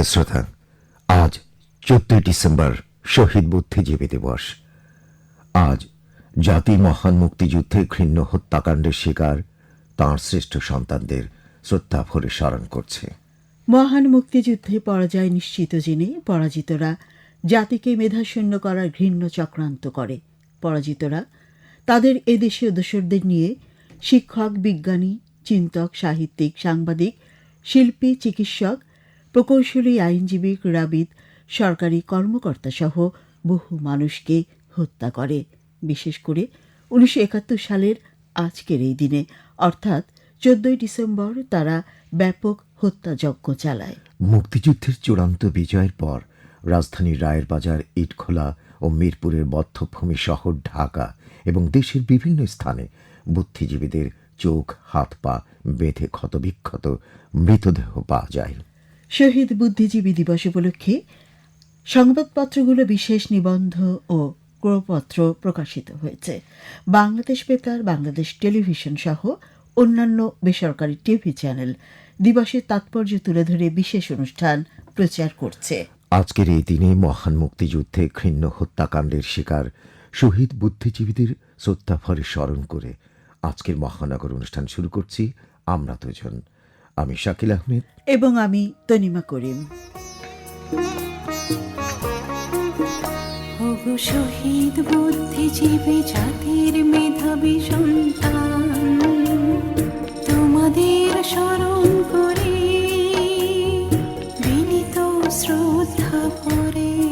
সুপ্রিয় শ্রোতা, আজ চোদ্দই ডিসেম্বর শহীদ বুদ্ধিজীবী দিবস। আজ জাতি মহান মুক্তিযুদ্ধে ঘৃণ্য হত্যাকাণ্ডের শিকার তাঁর শ্রেষ্ঠ সন্তানদের শ্রদ্ধা ভরে স্মরণ করছে। মহান মুক্তিযুদ্ধে পরাজয় নিশ্চিত জেনে পরাজিতরা জাতিকে মেধাশূন্য করার ঘৃণ্য চক্রান্ত করে। পরাজিতরা তাদের এদেশীয় দোসরদের নিয়ে শিক্ষক, বিজ্ঞানী, চিন্তক, সাহিত্যিক, সাংবাদিক, শিল্পী, চিকিৎসক প্রকৌশলী আইনজীবী ক্রীড়াবিদ সরকারি কর্মকর্তা সহ বহু মানুষকে হত্যা করে। বিশেষ করে উনিশশো একাত্তর সালের আজকের এই দিনে। অর্থাৎ চোদ্দই ডিসেম্বর তারা ব্যাপক হত্যাযজ্ঞ চালায়। মুক্তিযুদ্ধের চূড়ান্ত বিজয়ের পর রাজধানীর রায়ের বাজার ইটখোলা ও মিরপুরের বদ্ধভূমি শহর ঢাকা এবং দেশের বিভিন্ন স্থানে বুদ্ধিজীবীদের চোখ, হাত পা বেঁধে ক্ষতবিক্ষত মৃতদেহ পাওয়া যায়। শহীদ বুদ্ধিজীবী দিবস উপলক্ষে সংবাদপত্রগুলো বিশেষ নিবন্ধ ও ক্রোপত্র প্রকাশিত হয়েছে। বাংলাদেশ বেতার, বাংলাদেশ টেলিভিশন সহ অন্যান্য বেসরকারি টিভি চ্যানেল দিবসের তাৎপর্য তুলে ধরে বিশেষ অনুষ্ঠান প্রচার করছে। আজকের এই দিনে মহান মুক্তিযুদ্ধে ঘৃণ্য হত্যাকাণ্ডের শিকার শহীদ বুদ্ধিজীবীদের শ্রদ্ধাভরে স্মরণ করে আজকের মহানগর অনুষ্ঠান শুরু করছি আমরা দুজন। আমি শাকিল আহমেদ। এবং আমি তনিমা করিম। শহীদ বুদ্ধিজীবী জাতির মেধাবী সন্তান তোমাদের স্মরণ করে বিনীত শ্রদ্ধা করে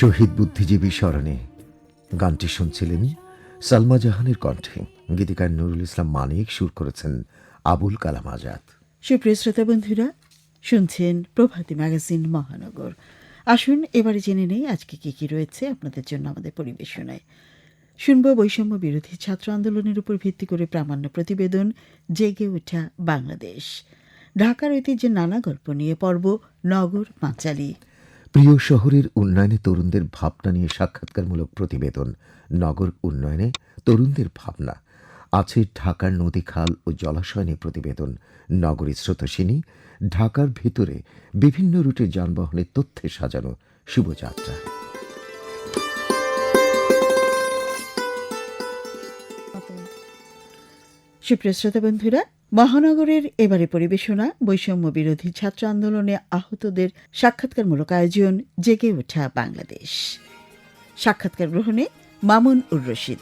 শহীদ বুদ্ধিজীবী স্মরণে গানটি শুনছিলেন সালমা জাহানের কণ্ঠে। গীতিকার নুরুল ইসলাম মানিক সুর করেছেন আবুল কালাম আজাদ। সুপ্রিয় শ্রোতা বন্ধুরা শুনছেন প্রভাতী ম্যাগাজিন মহানগর। আসুন, এবারে জেনে নেই আজকে কি কি রয়েছে আপনাদের জন্য আমাদের পরিবেশনায়। শুনব বৈষম্য বিরোধী ছাত্র আন্দোলনের উপর ভিত্তি করে প্রামাণ্য প্রতিবেদন, জেগে ওঠা বাংলাদেশ। ঢাকার ঐতিহ্যের নানা গল্প নিয়ে পর্ব নগর পাঁচালী। প্রিয় শহরের উন্নয়নে তরুণদের ভাবনা নিয়ে সাক্ষাৎকারমূলক প্রতিবেদন। নগর উন্নয়নে তরুণদের ভাবনা। আছে ঢাকার নদী খাল ও জলাশয় নিয়ে প্রতিবেদন। নগরী স্রোতসিনী, ঢাকার ভেতরে বিভিন্ন রুটে যানবাহনের তথ্যে সাজানো শুভযাত্রা। সুপ্রিয় শ্রোতা বন্ধুরা মহানগরের এবারে পরিবেশনা, বৈষম্য বিরোধী ছাত্র আন্দোলনে আহতদের সাক্ষাৎকারমূলক আয়োজন জেগে ওঠা বাংলাদেশ। সাক্ষাৎকার গ্রহণে মামুন উর রশিদ।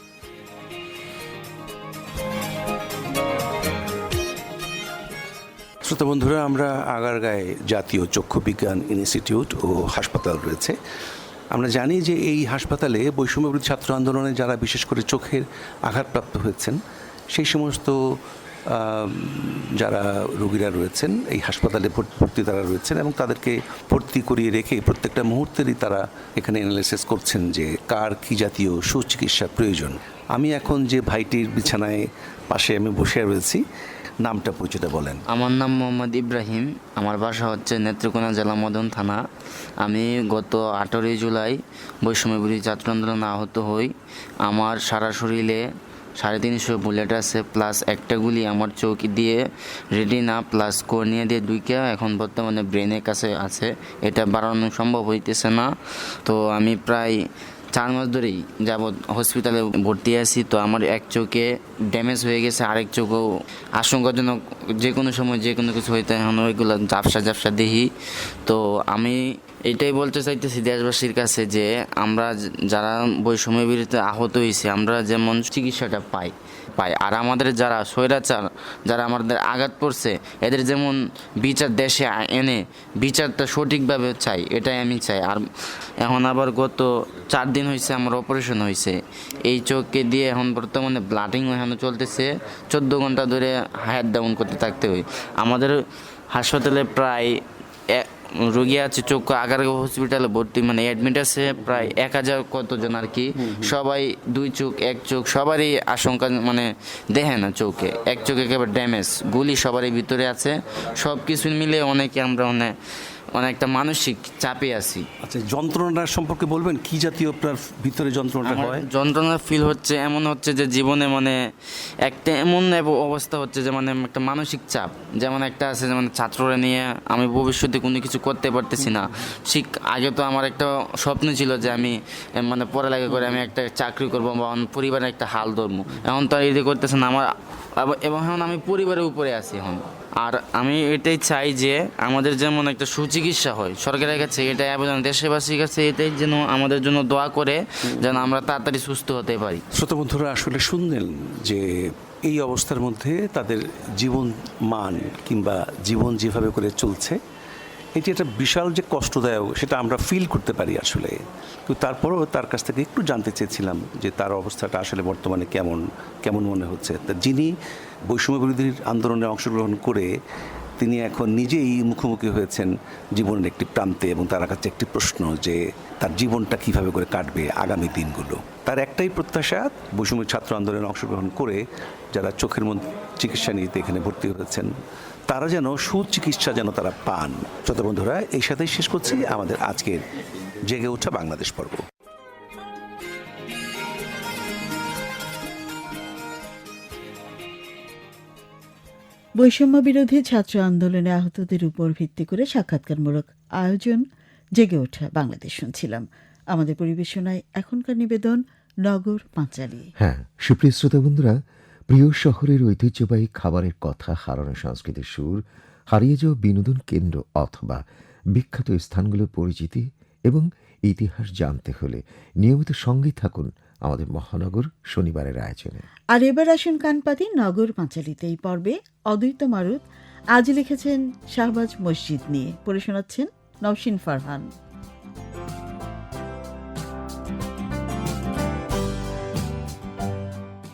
শ্রোতা বন্ধুরা, আমরা আগারগাঁয়ে জাতীয় চক্ষু বিজ্ঞান ইনস্টিটিউট ও হাসপাতাল রয়েছে। আমরা জানি যে এই হাসপাতালে বৈষম্যবিরোধী ছাত্র আন্দোলনে যারা বিশেষ করে চোখের আঘাতপ্রাপ্ত হয়েছেন, সেই সমস্ত যারা রোগীরা রয়েছেন, এই হাসপাতালে ভর্তি তারা রয়েছেন এবং তাদেরকে ভর্তি করিয়ে রেখে প্রত্যেকটা মুহূর্তেরই তারা এখানে অ্যানালাইসিস করছেন যে কার কী জাতীয় সুচিকিৎসার প্রয়োজন। আমি এখন যে ভাইটির বিছানায় পাশে আমি বসে রয়েছি, নামটা পরিচয়টা বলেন। আমার নাম মোহাম্মদ ইব্রাহিম, আমার বাসা হচ্ছে নেত্রকোনা জেলা মদন থানা। আমি গত আঠেরোই জুলাই বৈষম্য বিরোধী ছাত্র আন্দোলনে আহত হই। আমার সারা শরীরে সাড়ে তিনশো বুলেট আছে প্লাস একটা গুলি আমার চোখ দিয়ে রেডিনা প্লাস কর্নিয়া দিয়ে দুইটা এখন বর্তমানে ব্রেনের কাছে আছে। এটা বাড়ানো সম্ভব হইতেছে না। তো আমি প্রায় চার মাস ধরেই যাবৎ হসপিটালে ভর্তি আছি। তো আমার এক চোখে ড্যামেজ হয়ে গেছে, আরেক চোখও আশঙ্কাজনক যে কোনো সময় যে কোনো কিছু হইতে এখন ওইগুলো ঝাপসা ঝাপসা দেখি। তো আমি এটাই বলতে চাইতেছি দেশবাসীর কাছে যে আমরা যারা বৈষম্য বিরুদ্ধে আহত হয়েছে, আমরা যেমন চিকিৎসাটা পাই পাই। আর আমাদের যারা স্বৈরাচার, যারা আমাদের আঘাত পড়ছে এদের যেমন বিচার দেশে এনে বিচারটা সঠিকভাবে চাই, এটাই আমি চাই। আর এখন আবার গত চার দিন হয়েছে আমার অপারেশন হয়েছে এই চোখকে দিয়ে এখন বর্তমানে ব্লাডিং এখনও চলতেছে। চোদ্দ ঘণ্টা ধরে হায়ার ডাউন করতে থাকতে হয়। আমাদের হাসপাতালে প্রায় রোগী আছে চোখ আগার হসপিটালে ভর্তি মানে অ্যাডমিট আছে প্রায় এক হাজার কতজন আর কি। সবাই দুই চোখ এক চোখ সবারই আশঙ্কা মানে দেখে না চোখে। এক চোখ একেবারে ড্যামেজ গুলি সবারই ভিতরে আছে। সব কিছু মিলে অনেকে আমরা অনেক অনেকটা মানসিক চাপে আছি। আচ্ছা যন্ত্রণার সম্পর্কে বলবেন? কি জাতীয় আপনার ভিতরে যন্ত্রণাটা হয়? যন্ত্রণা ফিল হচ্ছে এমন হচ্ছে যে জীবনে মানে একটা এমন অবস্থা হচ্ছে যে মানে একটা মানসিক চাপ। যেমন একটা আছে যেমন ছাত্ররা নিয়ে আমি ভবিষ্যতে কোনো কিছু করতে পারতেছি না। ঠিক আগে তো আমার একটা স্বপ্ন ছিল যে আমি মানে পড়ালেখা করে আমি একটা চাকরি করব বা পরিবারের একটা হাল ধরবো। এখন তো আর করতেছে না আমার এবং এখন আমি পরিবারের উপরে আছি এখন। আর আমি এটাই চাই যে আমাদের যেমন একটা সুচিকিৎসা হয়। সরকারের কাছে এটাই আবেদন, দেশবাসীর কাছে এটাই যেন আমাদের জন্য দোয়া করে যেন আমরা তাড়াতাড়ি সুস্থ হতে পারি। শ্রোতা বন্ধুরা, আসলে শুনলেন যে এই অবস্থার মধ্যে তাদের জীবন মান কিংবা জীবন যেভাবে করে চলছে, এটি একটা বিশাল যে কষ্টদায়ক সেটা আমরা ফিল করতে পারি আসলে। কিন্তু তারপরেও তার কাছ থেকে একটু জানতে চেয়েছিলাম যে তার অবস্থাটা আসলে বর্তমানে কেমন কেমন মনে হচ্ছে। যিনি বৈষম্য বিরোধীর আন্দোলনে অংশগ্রহণ করে তিনি এখন নিজেই মুখোমুখি হয়েছেন জীবনের একটি প্রান্তে এবং তার কাছে একটি প্রশ্ন যে তার জীবনটা কীভাবে করে কাটবে আগামী দিনগুলো। তার একটাই প্রত্যাশা, বৈষম্য ছাত্র আন্দোলনে অংশগ্রহণ করে যারা চোখের মধ্যে চিকিৎসা নিতে এখানে ভর্তি হয়েছেন, তারা যেন সুচিকিৎসা যেন তারা পান। শ্রোতা বন্ধুরা, এই সাথেই শেষ করছি আমাদের আজকের জেগে ওঠা বাংলাদেশ পর্ব। বৈষম্য বিরোধী ছাত্র আন্দোলনে আহতদের উপর ভিত্তি করে সাক্ষাৎকারমূলক আয়োজন জেগে ওঠা বাংলাদেশ শুনছিলাম। আমাদের পরিবেশনায় এখনকার নিবেদন, নগর পাঁচালী। হ্যাঁ সুপ্রিয় শ্রোতা বন্ধুরা, প্রিয় শহরের ঐতিহ্যবাহী খাবারের কথা, হারানো সংস্কৃতির সুর, হারিয়ে যাওয়া বিনোদন কেন্দ্র অথবা বিখ্যাত স্থানগুলোর পরিচিতি এবং ইতিহাস জানতে হলে নিয়মিত সঙ্গেই থাকুন আমাদের মহানগর শনিবারের আয়োজনে। আর এবার আসুন কানপাতি নগর পাঁচালীতে। এই পর্বে অদ্বৈত মারুত আজ লিখেছেন শাহবাজ মসজিদ নিয়ে। পড়ে শোনাচ্ছেন নওশিন ফারহান।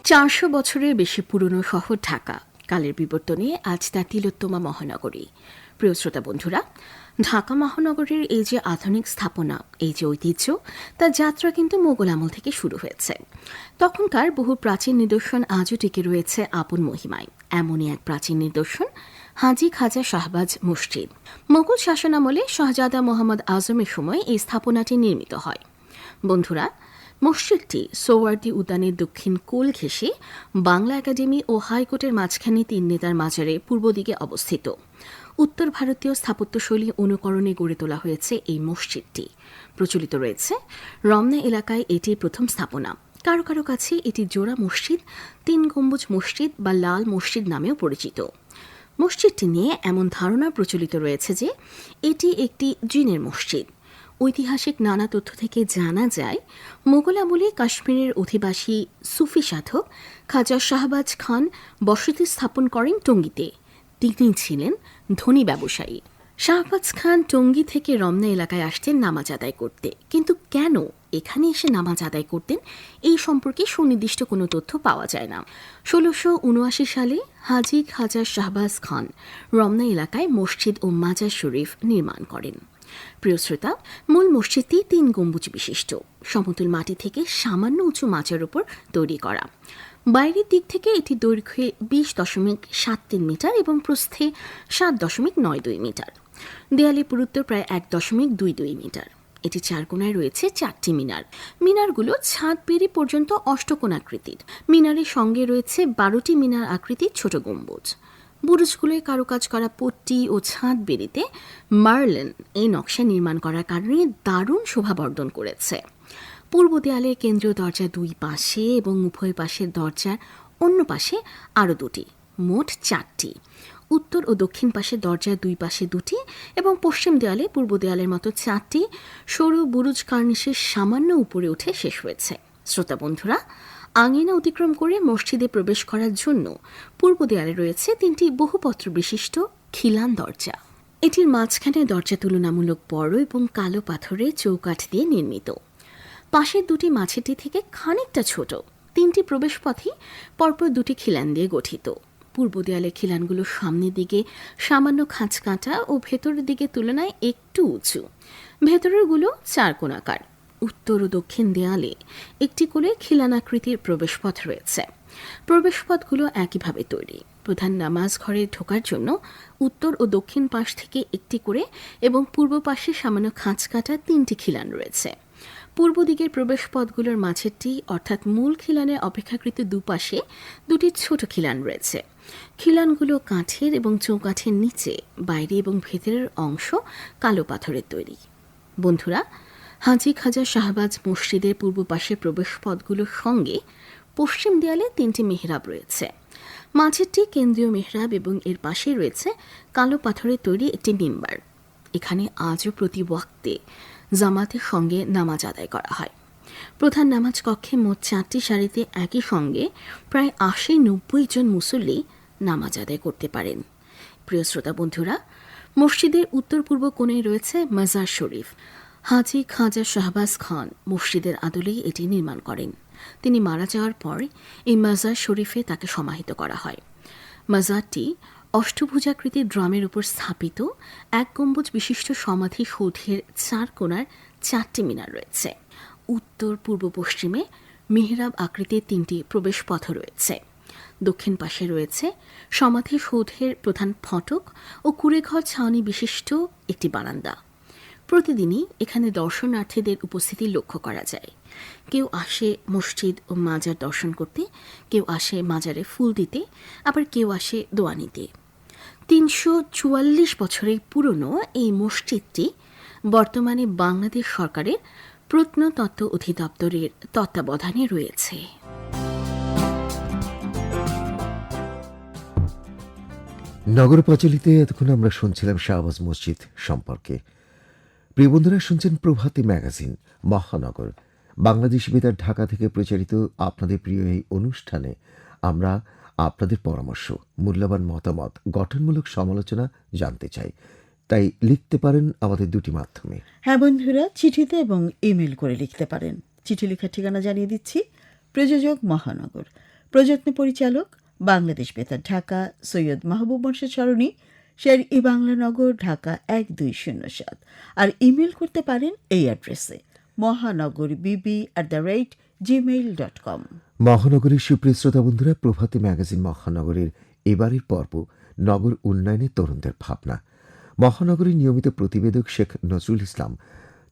চারশো বছরের বেশি পুরনো শহর ঢাকা। কালের বিবর্তনে আজ তা তিলোত্তমা মহানগরী। প্রিয় শ্রোতা বন্ধুরা, ঢাকা মহানগরের এই যে আধুনিক স্থাপনা, এই যে ঐতিহ্য, তার যাত্রা কিন্তু মোগল আমল থেকে শুরু হয়েছে। তখনকার বহু প্রাচীন নিদর্শন আজও টিকে রয়েছে আপন মহিমায়। এমনই এক প্রাচীন নিদর্শন, হাজি খাজা শাহবাজ মসজিদ। মোগল শাসনামলে শাহজাদা মোহাম্মদ আজমের সময় এই স্থাপনাটি নির্মিত হয়। বন্ধুরা, মসজিদটি সোয়ার্দি উদ্যানের দক্ষিণ কোল ঘেঁষে বাংলা একাডেমি ও হাইকোর্টের মাঝখানে তিন নেতার মাজারে পূর্ব দিকে অবস্থিত। উত্তর ভারতীয় স্থাপত্যশৈলী অনুকরণে গড়ে তোলা হয়েছে এই মসজিদটি। প্রচলিত রয়েছে রমনা এলাকায় এটি প্রথম স্থাপনা। কারও কারও কাছে এটি জোড়া মসজিদ, তিন গম্বুজ মসজিদ বা লাল মসজিদ নামেও পরিচিত। মসজিদটি নিয়ে এমন ধারণা প্রচলিত রয়েছে যে এটি একটি জিনের মসজিদ। ঐতিহাসিক নানা তথ্য থেকে জানা যায় মোগল আমলে কাশ্মীরের অধিবাসী সুফি সাধক খাজা শাহবাজ খান বসতি স্থাপন করেন টঙ্গীতে। তিনি ছিলেন ধনী ব্যবসায়ী। শাহবাজ খান টঙ্গী থেকে রমনা এলাকায় আসতেন নামাজ আদায় করতে। কিন্তু কেন এখানে এসে নামাজ আদায় করতেন? এই সম্পর্কে সুনির্দিষ্ট কোনো তথ্য পাওয়া যায় না। ষোলোশো উনআশি সালে হাজি খাজা শাহবাজ খান রমনা এলাকায় মসজিদ ও মাজার শরীফ নির্মাণ করেন। প্রিয় শ্রোতা, মূল মসজিদটি তিন গম্বুজ বিশিষ্ট। সমতল মাটি থেকে সামান্য উঁচু মাচার উপর তৈরি করা। বাইরের দিক থেকে এটি দৈর্ঘ্যে বিশ দশমিক সাত তিন মিটার এবং প্রস্থে সাত দশমিক নয় দুই মিটার। দেয়ালে পুরুত্ব প্রায় এক দশমিক দুই দুই মিটার। এটি চার কোণায় রয়েছে চারটি মিনার। মিনারগুলো ছাদ বেড়ে পর্যন্ত অষ্টকোণাকৃতির। মিনারের সঙ্গে রয়েছে বারোটি মিনার আকৃতির ছোট গম্বুজ। বুরুজগুলোয় কারুকাজ করা পট্টি ও ছাদ বেরিতে মার্লেন এই নকশা নির্মাণ করার কারণে দারুণ শোভাবর্ধন করেছে। পূর্ব দেয়ালের কেন্দ্রীয় দরজা দুই পাশে এবং উভয় পাশের দরজার অন্য পাশে আরও দুটি, মোট চারটি। উত্তর ও দক্ষিণ পাশে দরজার দুই পাশে দুটি এবং পশ্চিম দেয়ালে পূর্ব দেয়ালের মতো চারটি সরু বুরুজ কার্নিশের সামান্য উপরে উঠে শেষ হয়েছে। শ্রোতা বন্ধুরা আঙিনা অতিক্রম করে মসজিদে প্রবেশ করার জন্য পূর্ব দেয়ালে রয়েছে তিনটি বহুপত্র বিশিষ্ট খিলান দরজা। এটির মাঝখানে দরজা তুলনামূলক বড় এবং কালো পাথরের চৌকাঠ দিয়ে নির্মিত। পাশের দুটি মাছেরটি থেকে খানিকটা ছোট। তিনটি প্রবেশপথই পরপর দুটি খিলান দিয়ে গঠিত। পূর্ব দেয়ালের খিলানগুলো সামনের দিকে সামান্য খাঁচ কাঁটা ও ভেতরের দিকে তুলনায় একটু উঁচু। ভেতরেরগুলো চার কোণাকার উত্তর ও দক্ষিণ দেয়ালে একটি করে খিলানাকৃতির প্রবেশপথ রয়েছে। প্রবেশপথগুলো একইভাবে তৈরি। প্রধান নামাজ ঘরে ঢোকার জন্য উত্তর ও দক্ষিণ পাশ থেকে একটি করে এবং পূর্ব পাশে সামান্য খাঁচ কাটা তিনটি খিলান রয়েছে। পূর্ব দিকের প্রবেশপথগুলোর মাঝেরটি, অর্থাৎ মূল খিলানের অপেক্ষাকৃত দুপাশে দুটি ছোট খিলান রয়েছে। খিলানগুলো কাঠের এবং চৌকাঠের নিচে, বাইরে এবং ভেতরের অংশ কালো পাথরের তৈরি। বন্ধুরা হাজি খাজা শাহবাজ মসজিদের পূর্ব পাশে প্রবেশপথগুলোর সঙ্গে পশ্চিম দেয়ালে তিনটি মেহরাব রয়েছে। মাঝেরটি কেন্দ্রীয় মেহরাব এবং এর পাশে রয়েছে কালো পাথরের তৈরি একটি মিম্বার। এখানে আজও প্রতি ওয়াক্তে জামাতের সঙ্গে নামাজ আদায় করা হয়। প্রধান নামাজ কক্ষে মোট চারটি সারিতে একই সঙ্গে প্রায় আশি নব্বই জন মুসল্লি নামাজ আদায় করতে পারেন। প্রিয় শ্রোতা বন্ধুরা, মসজিদের উত্তর পূর্ব কোণে রয়েছে মাজার শরীফ। হাজি খাজা শাহবাজ খান মসজিদের আদলেই এটি নির্মাণ করেন। তিনি মারা যাওয়ার পর এই মাজার শরীফে তাকে সমাহিত করা হয়। মাজারটি অষ্টভুজাকৃতির ড্রামের উপর স্থাপিত এক গম্বুজ বিশিষ্ট সমাধি সৌধের চার কোণার চারটি মিনার রয়েছে। উত্তর, পূর্ব, পশ্চিমে মেহরাব আকৃতির তিনটি প্রবেশপথ রয়েছে। দক্ষিণ পাশে রয়েছে সমাধি সৌধের প্রধান ফটক ও কুড়েঘর ছাউনি বিশিষ্ট একটি বারান্দা। প্রতিদিনই এখানে দর্শনার্থীদের উপস্থিতি লক্ষ্য করা যায়। কেউ আসে মসজিদ ও মাজার দর্শন করতে, কেউ আসে মাজারে ফুল দিতে, আবার কেউ আসে দোয়া নিতে। তিনশো চুয়াল্লিশ বছরের পুরনো এই মসজিদটি বর্তমানে বাংলাদেশ সরকারের প্রত্নতত্ত্ব অধিদপ্তরের তত্ত্বাবধানে রয়েছে। নগর প্রচলিতে এতক্ষণ আমরা শুনছিলাম শাহবাজ মসজিদ সম্পর্কে। প্রিয় বন্ধুরা, শুনছেন প্রভাতী ম্যাগাজিন, মহানগর। বাংলাদেশ বেতার ঢাকা থেকে প্রচারিত আপনাদের প্রিয় এই অনুষ্ঠানে আমরা আপনাদের পরামর্শ, মূল্যবান মতামত, গঠনমূলক সমালোচনা জানতে চাই। তাই লিখতে পারেন আমাদের দুটি মাধ্যমে। হ্যাঁ বন্ধুরা, চিঠিতে এবং ইমেল করে লিখতে পারেন। চিঠি লেখার ঠিকানা জানিয়ে দিচ্ছি, প্রযোজক মহানগর। প্রযত্ন পরিচালক, বাংলাদেশ বেতার ঢাকা, সৈয়দ মাহবুব মোর্শেদ সরণি শের ই বাংলানগর ঢাকা এক দুই শূন্য সাত। আর ইমেল করতে পারেন এই অ্যাড্রেসে, Mahanagar BB at the rate Gmail dot com মহানগরীর সুপ্রিয় শ্রোতা বন্ধুরা, প্রভাতী ম্যাগাজিন মহানগরের এবারের পর্ব, নগর উন্নয়নে তরুণদের ভাবনা। মহানগরীর নিয়মিত প্রতিবেদক শেখ নজরুল ইসলাম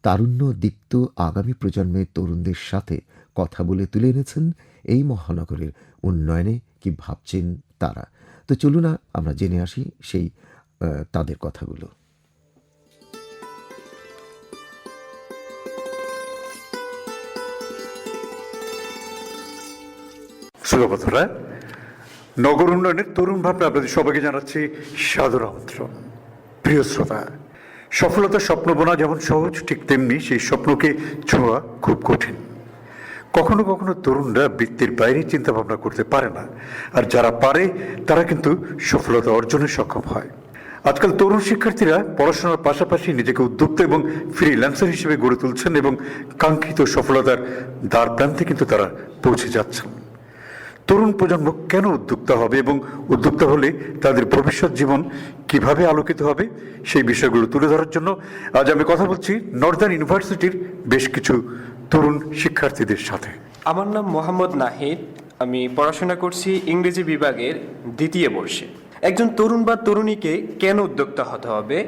তারুণ্য দীপ্ত আগামী প্রজন্মের তরুণদের সাথে কথা বলে তুলে এনেছেন এই মহানগরের উন্নয়নে কি ভাবছেন তারা। তো চলুন আমরা জেনে আসি সেই তাদের কথাগুলো। নগর উন্নয়নের তরুণ ভাবনা আপনাদের সবাইকে জানাচ্ছি সাদর আমন্ত্রণ। প্রিয় শ্রোতা, সফলতার স্বপ্ন বোনা যেমন সহজ, ঠিক তেমনি সেই স্বপ্নকে ছোঁয়া খুব কঠিন। কখনো কখনো তরুণরা বৃত্তির বাইরে চিন্তা ভাবনা করতে পারে না, আর যারা পারে, তারা কিন্তু সফলতা অর্জনে সক্ষম হয়। আজকাল তরুণ শিক্ষার্থীরা পড়াশোনার পাশাপাশি নিজেকে উদ্যোক্তা এবং ফ্রিল্যান্সার হিসেবে গড়ে তুলছেন এবং কাঙ্ক্ষিত সফলতার দ্বার প্রান্তে কিন্তু তারা পৌঁছে যাচ্ছেন। তরুণ প্রজন্ম কেন উদ্যোক্তা হবে এবং উদ্যোক্তা হলে তাদের ভবিষ্যৎ জীবন কীভাবে আলোকিত হবে, সেই বিষয়গুলো তুলে ধরার জন্য আজ আমি কথা বলছি নর্দার্ন ইউনিভার্সিটির বেশ কিছু তরুণ শিক্ষার্থীদের সাথে। আমার নাম মোহাম্মদ নাহিদ, আমি পড়াশোনা করছি ইংরেজি বিভাগের দ্বিতীয় বর্ষে। একজন তরুণ বা তরুণীকে কেন উদ্যোক্তা হতে হবে?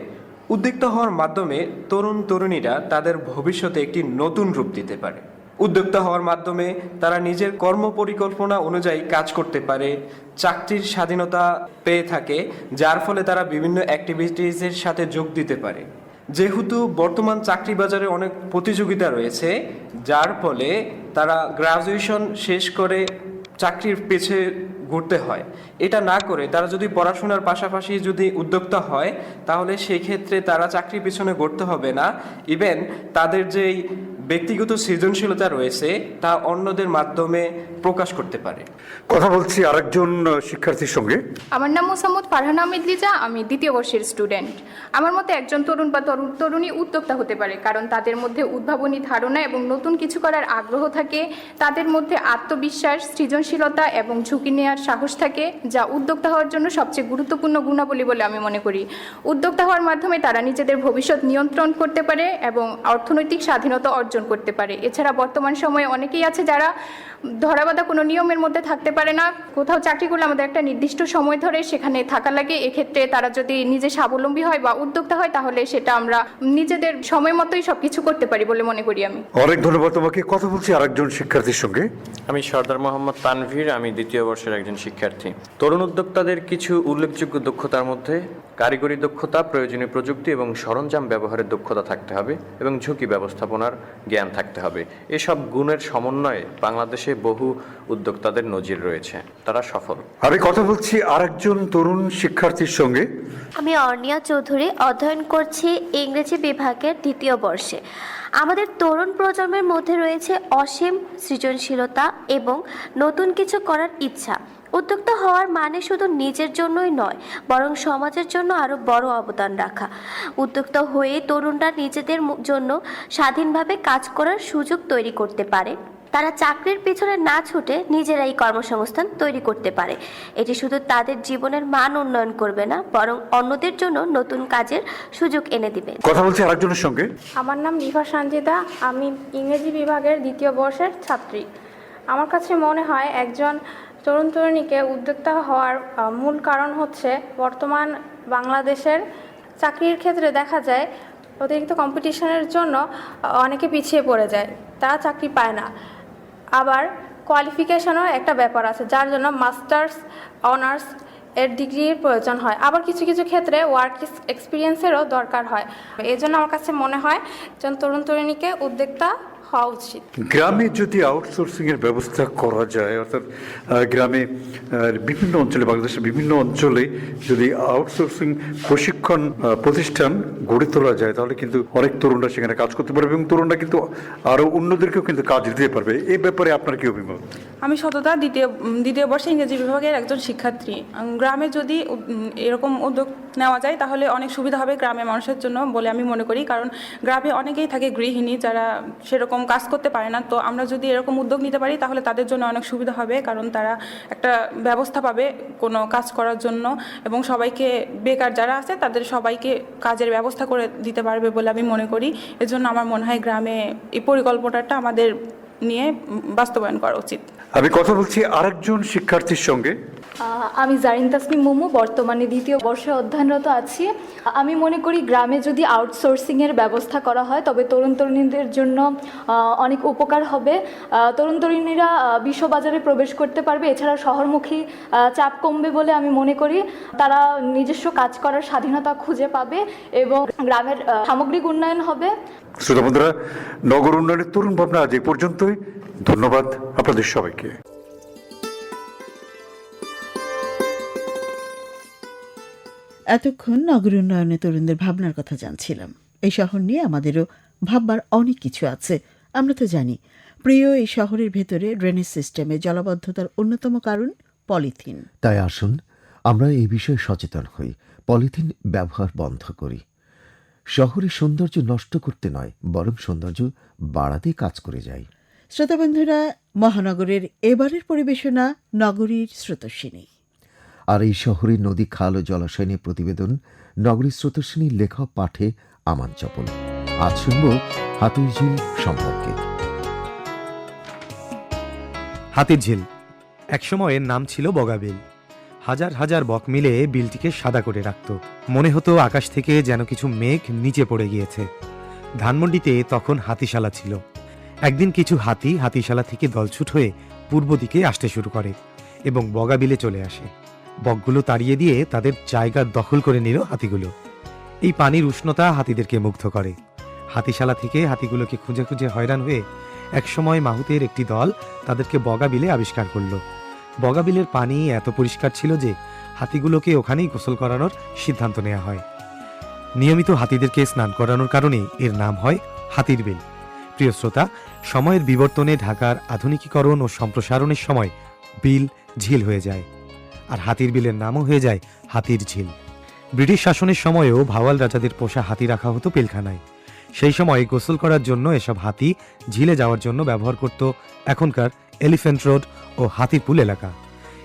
উদ্যোক্তা হওয়ার মাধ্যমে তরুণ তরুণীরা তাদের ভবিষ্যতে একটি নতুন রূপ দিতে পারে। উদ্যোক্তা হওয়ার মাধ্যমে তারা নিজের কর্ম পরিকল্পনা অনুযায়ী কাজ করতে পারে, চাকরির স্বাধীনতা পেয়ে থাকে, যার ফলে তারা বিভিন্ন অ্যাক্টিভিটিসের সাথে যোগ দিতে পারে। যেহেতু বর্তমান চাকরি বাজারে অনেক প্রতিযোগিতা রয়েছে, যার ফলে তারা গ্রাজুয়েশন শেষ করে চাকরির পেছে ঘুরতে হয়। এটা না করে তারা যদি পড়াশোনার পাশাপাশি যদি উদ্যোক্তা হয়, তাহলে সেই ক্ষেত্রে তারা চাকরির পিছনে ঘুরতে হবে না। ইভেন তাদের যেই ব্যক্তিগত সৃজনশীলতা রয়েছে তা অন্যদের মাধ্যমে প্রকাশ করতে পারে। কথা বলছি আরেকজন শিক্ষার্থীর সঙ্গে। আমার নাম মোসাম্মদ ফারহান আহমেদ লিজা আমি দ্বিতীয় বর্ষের স্টুডেন্ট। আমার মতে একজন তরুণ বা তরুণ তরুণী উদ্যোক্তা হতে পারে কারণ তাদের মধ্যে উদ্ভাবনী ধারণা এবং নতুন কিছু করার আগ্রহ থাকে তাদের মধ্যে আত্মবিশ্বাস সৃজনশীলতা এবং ঝুঁকি নেওয়ার সাহস থাকে যা উদ্যোক্তা হওয়ার জন্য সবচেয়ে গুরুত্বপূর্ণ গুণাবলী বলে আমি মনে করি। উদ্যোক্তা হওয়ার মাধ্যমে তারা নিজেদের ভবিষ্যৎ নিয়ন্ত্রণ করতে পারে এবং অর্থনৈতিক স্বাধীনতা অর্জন করতে পারে। এছাড়া বর্তমান সময়ে অনেকেই আছে যারা ধরাবাধা কোনো নিয়মের মধ্যে থাকতে পারে না। কোথাও চাকরি করলে আমাদের একটা নির্দিষ্ট সময় ধরে সেখানে থাকা লাগে। এক্ষেত্রে তারা যদি নিজে স্বাবলম্বী হয় বা উদ্যোক্তা হয় তাহলে সেটা আমরা নিজেদের সময় মতোই সব কিছু করতে পারি বলে মনে করি আমি। অনেক ধন্যবাদ তোমাকে। কথা বলছি আরেকজন শিক্ষার্থীর সঙ্গে। আমি সর্দার মোহাম্মদ তানভীর আমি দ্বিতীয় বর্ষের একজন শিক্ষার্থী। তরুণ উদ্যোক্তাদের কিছু উল্লেখযোগ্য দক্ষতার মধ্যে কারিগরি দক্ষতা প্রয়োজনীয় প্রযুক্তি এবং সরঞ্জাম ব্যবহারের দক্ষতা থাকতে হবে এবং ঝুঁকি ব্যবস্থাপনার জ্ঞান থাকতে হবে। এসব গুণের সমন্বয়ে বাংলাদেশে বহু উদ্যোক্তাদের নজির রয়েছে। তারা সফল। আমি কথা বলছি আরেকজন তরুণ শিক্ষার্থীর সঙ্গে। আমি অর্নিয়া চৌধুরী অধ্যয়ন করছি ইংরেজি বিভাগের দ্বিতীয় বর্ষে। আমাদের তরুণ প্রজন্মের মধ্যে রয়েছে অসীম সৃজনশীলতা এবং নতুন কিছু করার ইচ্ছা। উদ্যোক্তা হওয়ার মানে শুধু নিজের জন্যই নয় বরং সমাজের জন্য আরও বড় অবদান রাখা। উদ্যোক্তা হয়ে তরুণরা নিজেদের জন্য স্বাধীনভাবে কাজ করার সুযোগ তৈরি করতে পারে। তারা চাকরির পিছনে না ছুটে নিজেরাই কর্মসংস্থান তৈরি করতে পারে। এটি শুধু তাদের জীবনের মান উন্নয়ন করবে না বরং অন্যদের জন্য নতুন কাজের সুযোগ এনে দিবে। কথা বলছি আরেকজনের সঙ্গে। আমার নাম নিভা সঞ্জিতা আমি ইংরেজি বিভাগের দ্বিতীয় বর্ষের ছাত্রী। আমার কাছে মনে হয় একজন তরুণ তরুণীকে উদ্যোক্তা হওয়ার মূল কারণ হচ্ছে বর্তমান বাংলাদেশের চাকরির ক্ষেত্রে দেখা যায় অতিরিক্ত কম্পিটিশনের জন্য অনেকে পিছিয়ে পড়ে যায়। তারা চাকরি পায় না। আবার কোয়ালিফিকেশনও একটা ব্যাপার আছে, যার জন্য মাস্টার্স অনার্স এর ডিগ্রির প্রয়োজন হয়। আবার কিছু কিছু ক্ষেত্রে ওয়ার্ক এক্সপিরিয়েন্সেরও দরকার হয়। এই জন্য আমার কাছে মনে হয় একজন তরুণ তরুণীকে উদ্যোক্তা হওয়া উচিত। গ্রামে যদি আউটসোর্সিং এর ব্যবস্থা করা যায় অর্থাৎ গ্রামে বিভিন্ন অঞ্চলে বাংলাদেশের বিভিন্ন অঞ্চলে যদি আউটসোর্সিং প্রশিক্ষণ প্রতিষ্ঠান গড়ে তোলা যায় তাহলে কিন্তু অনেক তরুণরা সেখানে কাজ করতে পারবে এবং তরুণরা কিন্তু আরও অন্যদেরকেও কিন্তু কাজ দিতে পারবে। এই ব্যাপারে আপনার কি অভিমত? আমি সততা দ্বিতীয় দ্বিতীয় বর্ষে ইংরেজি বিভাগের একজন শিক্ষার্থী। গ্রামে যদি এরকম উদ্যোগ নেওয়া যায় তাহলে অনেক সুবিধা হবে গ্রামের মানুষের জন্য বলে আমি মনে করি। কারণ গ্রামে অনেকেই থাকে গৃহিণী যারা সেরকম এরকম কাজ করতে পারে না। তো আমরা যদি এরকম উদ্যোগ নিতে পারি, তাহলে তাদের জন্য অনেক সুবিধা হবে, কারণ তারা একটা ব্যবস্থা পাবে কোনো কাজ করার জন্য। এবং সবাইকে, বেকার যারা আছে, তাদের সবাইকে কাজের ব্যবস্থা করে দিতে পারবে বলে আমি মনে করি। এজন্য আমার মনে হয় গ্রামে এই পরিকল্পনাটা আমাদের নিয়ে বাস্তবায়ন করা উচিত। আমি কথা বলছি আরেকজন শিক্ষার্থীর সঙ্গে। আমি জারিন তাসনিম মোমো বর্তমানে দ্বিতীয় বর্ষে অধ্যয়নরত আছি। আমি মনে করি গ্রামে যদি আউটসোর্সিংয়ের ব্যবস্থা করা হয় তবে তরুণ তরুণীদের জন্য অনেক উপকার হবে। তরুণ তরুণীরা বিশ্ববাজারে প্রবেশ করতে পারবে। এছাড়া শহরমুখী চাপ কমবে বলে আমি মনে করি। তারা নিজস্ব কাজ করার স্বাধীনতা খুঁজে পাবে এবং গ্রামের সামগ্রিক উন্নয়ন হবে। শ্রোতা বন্ধুরা নগর উন্নয়নের তরুণ ভাবনা আজ এই পর্যন্তই। ধন্যবাদ আপনাদের সবাইকে। এতক্ষণ নগর উন্নয়নে তরুণদের ভাবনার কথা জানছিলাম। এই শহর নিয়ে আমাদেরও ভাববার অনেক কিছু আছে। আমরা তো জানি প্রিয় এই শহরের ভেতরে ড্রেনেজ সিস্টেমে জলাবদ্ধতার অন্যতম কারণ পলিথিন। তাই আসুন আমরা এই বিষয়ে সচেতন হই পলিথিন ব্যবহার বন্ধ করি। শহরের সৌন্দর্য নষ্ট করতে নয় বরং সৌন্দর্য বাড়াতে কাজ করে যাই। শ্রোতাবন্ধুরা মহানগরের এবারের পরিবেশনা নগরীর স্রোতস্বিনী। আর এই শহরের নদী খাল ও জলাশয় নিয়ে প্রতিবেদন নগরীর স্রোতস্বিনী লেখক পাঠে আমান চপল। আজ শুনব হাতুই ঝিল সম্পর্কে। হাতির ঝিল। একসময় এর নাম ছিল বগাবিল। হাজার হাজার বক মিলে বিলটিকে সাদা করে রাখত। মনে হতো আকাশ থেকে যেন কিছু মেঘ নিচে পড়ে গিয়েছে। ধানমন্ডিতে তখন হাতিশালা ছিল। একদিন কিছু হাতি হাতিশালা থেকে দলছুট হয়ে পূর্ব দিকে আসতে শুরু করে এবং বগাবিলে চলে আসে। বকগুলো তাড়িয়ে দিয়ে তাদের জায়গা দখল করে নিল হাতিগুলো। এই পানির উষ্ণতা হাতিদেরকে মুগ্ধ করে। হাতিশালা থেকে হাতিগুলোকে খুঁজে খুঁজে হয়রান হয়ে একসময় মাহুতের একটি দল তাদেরকে বগাবিলে আবিষ্কার করল। বগাবিলের পানি এত পরিষ্কার ছিল যে হাতিগুলোকে ওখানেই গোসল করানোর সিদ্ধান্ত নেওয়া হয়। নিয়মিত হাতিদেরকে স্নান করানোর কারণে এর নাম হয় হাতির বিল প্রিয় শ্রোতা সময়ের বিবর্তনে ঢাকার আধুনিকীকরণ ও সম্প্রসারণের সময় বিল ঝিল হয়ে যায়। আর হাতির বিলের নামও হয়ে যায় হাতির ঝিল। ব্রিটিশ শাসনের সময়েও ভাওয়াল রাজাদের পোষা হাতি রাখা হতো পিলখানায়। সেই সময় গোসল করার জন্য এসব হাতি ঝিলে যাওয়ার জন্য ব্যবহার করত এখনকার এলিফ্যান্ট রোড ও হাতিরপুল এলাকা।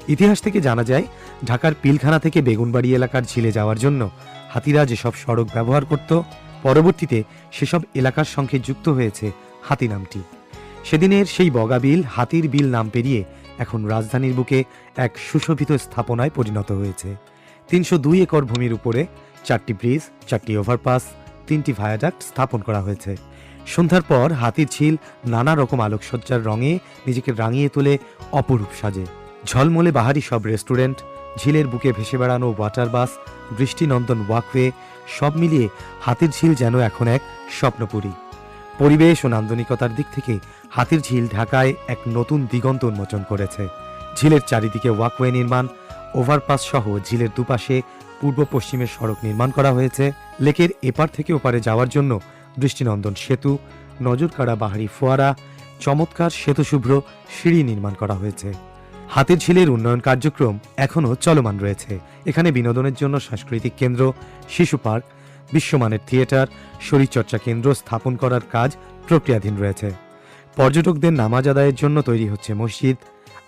ইতিহাস থেকে জানা যায়, ঢাকার পিলখানা থেকে বেগুনবাড়ি এলাকার ঝিলে যাওয়ার জন্য হাতিরা যেসব সড়ক ব্যবহার করত, পরবর্তীতে সেসব এলাকার সঙ্গে যুক্ত হয়েছে হাতি নামটি। সেদিনের সেই বগাবিল হাতির বিল নাম পেরিয়ে এখন রাজধানীর বুকে এক সুশোভিত স্থাপনায় পরিণত হয়েছে। তিনশো দুই একর ভূমির উপরে চারটি ব্রিজ, চারটি ওভারপাস, তিনটি ভায়াডাক্ট স্থাপন করা হয়েছে। সন্ধ্যার পর হাতির ঝিল নানা রকম আলোকসজ্জার রঙে নিজেকে রাঙিয়ে তোলে অপরূপ সাজে। ঝলমলে বাহারি সব রেস্টুরেন্ট, ঝিলের বুকে ভেসে বেড়ানো ওয়াটার বাস বৃষ্টিনন্দন ওয়াকওয়ে, সব মিলিয়ে হাতির ঝিল যেন এখন এক স্বপ্নপুরী। পরিবেশ ও নান্দনিকতার দিক থেকে হাতির ঝিল ঢাকায় এক নতুন দিগন্ত উন্মোচন করেছে। ঝিলের চারিদিকে ওয়াকওয়ে নির্মাণ, ওভারপাস সহ ঝিলের দুপাশে পূর্ব পশ্চিমের সড়ক নির্মাণ করা হয়েছে। লেকের এপার থেকে ওপারে যাওয়ার জন্য দৃষ্টিনন্দন সেতু, নজরকাড়া বাহারি ফোয়ারা, চমৎকার শ্বেতশুভ্র সিঁড়ি নির্মাণ করা হয়েছে। হাতির ঝিলের উন্নয়ন কার্যক্রম এখনও চলমান রয়েছে। এখানে বিনোদনের জন্য সাংস্কৃতিক কেন্দ্র, শিশু পার্ক বিশ্বমানের থিয়েটার, শরীরচর্চা কেন্দ্র স্থাপন করার কাজ প্রক্রিয়াধীন রয়েছে। পর্যটকদের নামাজ আদায়ের জন্য তৈরি হচ্ছে মসজিদ।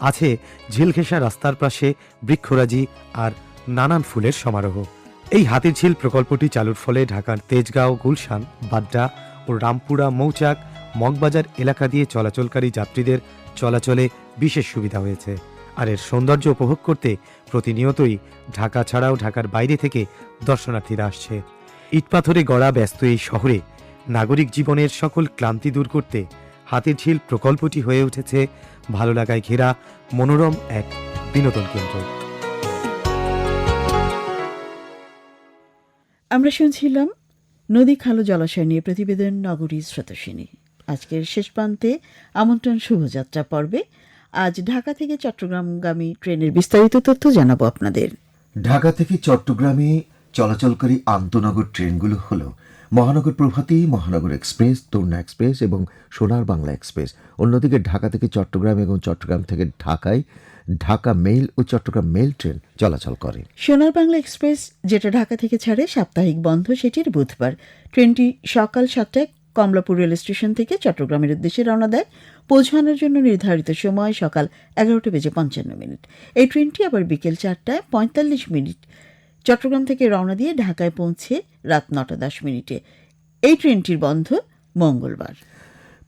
আছে ঝিলঘেঁষা রাস্তার পাশে বৃক্ষরাজি আর নানান ফুলের সমারোহ। এই হাতির ঝিল প্রকল্পটি চালুর ফলে ঢাকার তেজগাঁও, গুলশান, বাড্ডা ও রামপুরা, মৌচাক, মগবাজার এলাকা দিয়ে চলাচলকারী যাত্রীদের চলাচলে বিশেষ সুবিধা হয়েছে। আর এর সৌন্দর্য উপভোগ করতে প্রতিনিয়তই ঢাকা ছাড়াও ঢাকার বাইরে থেকে দর্শনার্থীরা আসছে। ইটপাথরে গড়া ব্যস্ত এই শহরে নাগরিক জীবনের সকল ক্লান্তি দূর করতে হাতির ঝিল প্রকল্পটি হয়ে উঠেছে ভালো লাগায় ঘেরা মনোরম এক বিনোদন কেন্দ্র। আমরা শুনছিলাম নদী খালো জলাশয় নিয়ে প্রতিবেদন নগরী স্রোতস্বিনী। আজকের শেষ প্রান্তে আমন্ত্রণ শুভযাত্রা পর্বে। আজ ঢাকা থেকে চট্টগ্রামগামী ট্রেনের বিস্তারিত তথ্য জানাব আপনাদের। ঢাকা থেকে চট্টগ্রামে চলাচলকারী আন্তনগর ট্রেনগুলো হল মহানগর প্রভাতী, মহানগর এক্সপ্রেস তরুণা এক্সপ্রেস এবং সোনার বাংলা এক্সপ্রেস। অন্যদিকে ঢাকা থেকে চট্টগ্রাম এবং চট্টগ্রাম থেকে ঢাকায় ঢাকা মেইল ও চট্টগ্রাম মেইল ট্রেন চলাচল করে। সোনার বাংলা এক্সপ্রেস, যেটা ঢাকা থেকে ছাড়ে, সাপ্তাহিক বন্ধ সেটির বুধবার। ট্রেনটি সকাল সাতটায় কমলাপুর রেল স্টেশন থেকে চট্টগ্রামের উদ্দেশ্যে রওনা দেয়। পৌঁছানোর জন্য নির্ধারিত সময় সকাল এগারোটা বেজে পঞ্চান্ন মিনিট। এই ট্রেনটি আবার বিকেল চারটায় পঁয়তাল্লিশ মিনিট চট্টগ্রাম থেকে রওনা দিয়ে ঢাকায় পৌঁছে রাত নটা দশ মিনিটে। এই ট্রেনটির বন্ধ মঙ্গলবার।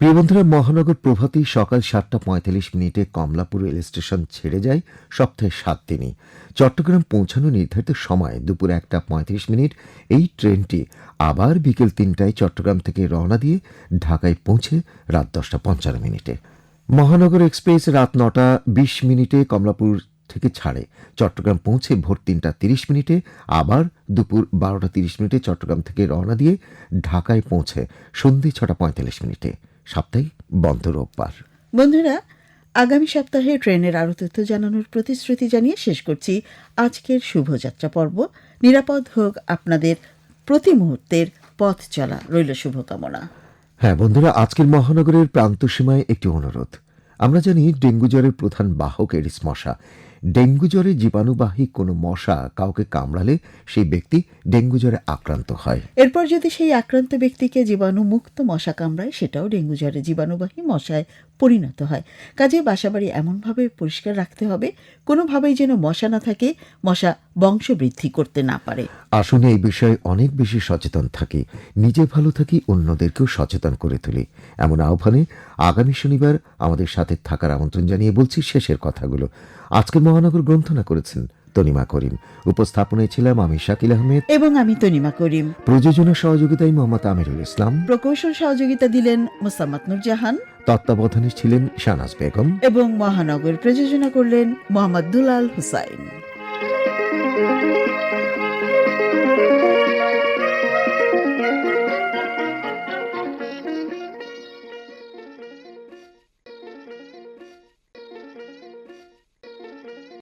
প্রিয় বন্ধুরা, মহানগর প্রভাতী সকাল সাতটা পঁয়তাল্লিশ মিনিটে কমলাপুর রেল স্টেশন ছেড়ে যায় সপ্তাহে সাত দিনই। চট্টগ্রাম পৌঁছানো নির্ধারিত সময় দুপুর একটা পঁয়ত্রিশ মিনিট। এই ট্রেনটি আবার বিকেল তিনটায় চট্টগ্রাম থেকে রওনা দিয়ে ঢাকায় পৌঁছে রাত দশটা পঞ্চান্ন মিনিটে। মহানগর এক্সপ্রেস রাত নটা বিশ মিনিটে কমলাপুর থেকে ছাড়ে। চট্টগ্রাম পৌঁছে ভোর তিনটা তিরিশ মিনিটে আবার দুপুর বারোটা তিরিশ মিনিটে চট্টগ্রাম থেকে রওনা দিয়ে ঢাকায় পৌঁছে সন্ধে ছটা পঁয়তাল্লিশ মিনিটে। সাপ্তাহিক বন্ধ রোববার। বন্ধুরা আগামী সপ্তাহে ট্রেনের আরও তথ্য জানানোর প্রতিশ্রুতি জানিয়ে শেষ করছি আজকের শুভযাত্রা পর্ব। নিরাপদ হোক আপনাদের প্রতি মুহূর্তের পথ চলা রইল শুভকামনা। হ্যাঁ বন্ধুরা আজকের মহানগরের প্রান্ত সীমায় একটি অনুরোধ। আমরা জানি ডেঙ্গু জ্বরের প্রধান বাহক এডিস মশা। ডেঙ্গু জ্বরে জীবাণুবাহী কোনো মশা কাউকে কামড়ালে সেই ব্যক্তি ডেঙ্গু জ্বরে আক্রান্ত হয়। এরপর যদি সেই আক্রান্ত ব্যক্তিকে জীবাণু মুক্ত মশা কামড়ায়, সেটাও ডেঙ্গু জ্বরে জীবাণুবাহী মশায় পরিণত হয়। কাজে বাসাবাড়ি এমনভাবে পরিষ্কার রাখতে হবে, কোনোভাবেই যেন মশা না থাকে, মশা বংশবৃদ্ধি করতে না পারে। আসলে এই বিষয়ে অনেক বেশি সচেতন থাকি। নিজে ভালো থাকি, অন্যদেরকেও সচেতন করে তুলি। এমন আহ্বানে আগামী শনিবার আমাদের সাথে থাকার আমন্ত্রণ জানিয়ে বলছি শেষের কথাগুলো। আজকের মহানগর গ্রন্থনা করেছেন তনিমা করিম। উপস্থাপনায় ছিলাম আমি শাকিল আহমেদ। এবং আমি তনিমা করিম। প্রযোজনা সহযোগিতায় মোহাম্মদ আমিরুল ইসলাম। প্রকৌশল সহযোগিতা দিলেন মোসাম্মদ নুরজাহান তত্ত্বাবধানে ছিলেন শানাজ বেগম। এবং মহানগর প্রযোজনা করলেন মোহাম্মদ দুলাল হুসাইন।